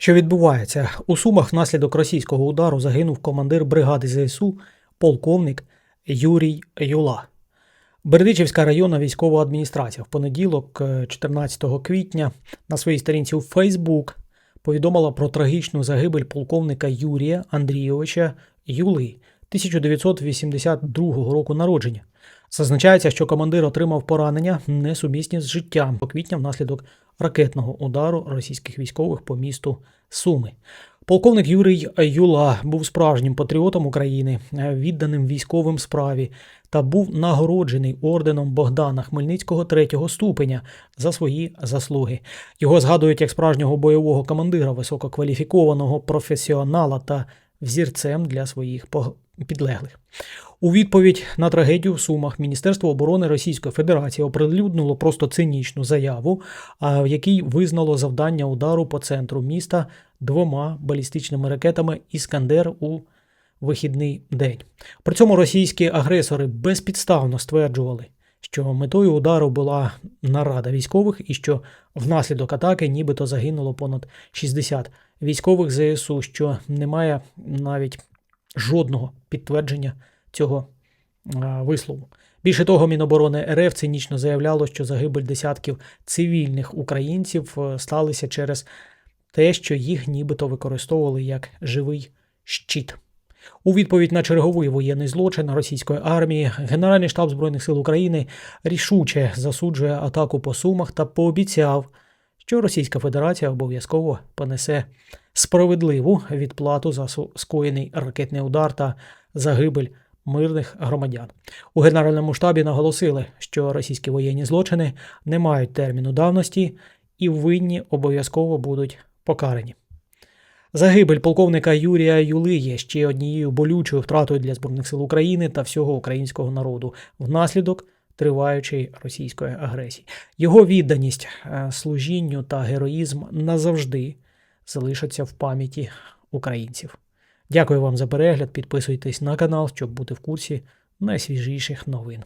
Що відбувається? У Сумах внаслідок російського удару загинув командир бригади ЗСУ, полковник Юрій Юла. Бердичівська районна військова адміністрація в понеділок, е, 14 квітня, на своїй сторінці у Фейсбук повідомила про трагічну загибель полковника Юрія Андрійовича Юли 1982 року народження. Зазначається, що командир отримав поранення несумісні з життям по квітня внаслідок ракетного удару російських військових по місту Суми. Полковник Юрій Юла був справжнім патріотом України, відданим військовим справі та був нагороджений орденом Богдана Хмельницького третього ступеня за свої заслуги. Його згадують як справжнього бойового командира, висококваліфікованого професіонала та взірцем для своїх підлеглих. У відповідь на трагедію в Сумах Міністерство оборони Російської Федерації оприлюднило просто цинічну заяву, в якій визнало завдання удару по центру міста двома балістичними ракетами Іскандер у вихідний день. При цьому російські агресори безпідставно стверджували, що метою удару була нарада військових і що внаслідок атаки нібито загинуло понад 60 військових ЗСУ, що немає навіть жодного підтвердження цього вислову. Більше того, Міноборони РФ цинічно заявляло, що загибель десятків цивільних українців е, сталися через те, що їх нібито використовували як живий щит. У відповідь на черговий воєнний злочин російської армії Генеральний штаб Збройних сил України рішуче засуджує атаку по Сумах та пообіцяв, що Російська Федерація обов'язково понесе справедливу відплату за скоєний ракетний удар та загибель мирних громадян. У Генеральному штабі наголосили, що російські воєнні злочини не мають терміну давності і винні обов'язково будуть покарані. Загибель полковника Юрія Юли є ще однією болючою втратою для Збройних сил України та всього українського народу внаслідок триваючої російської агресії. Його відданість е, служінню та героїзм назавжди залишаться в пам'яті українців. Дякую вам за перегляд. Підписуйтесь на канал, щоб бути в курсі найсвіжіших новин.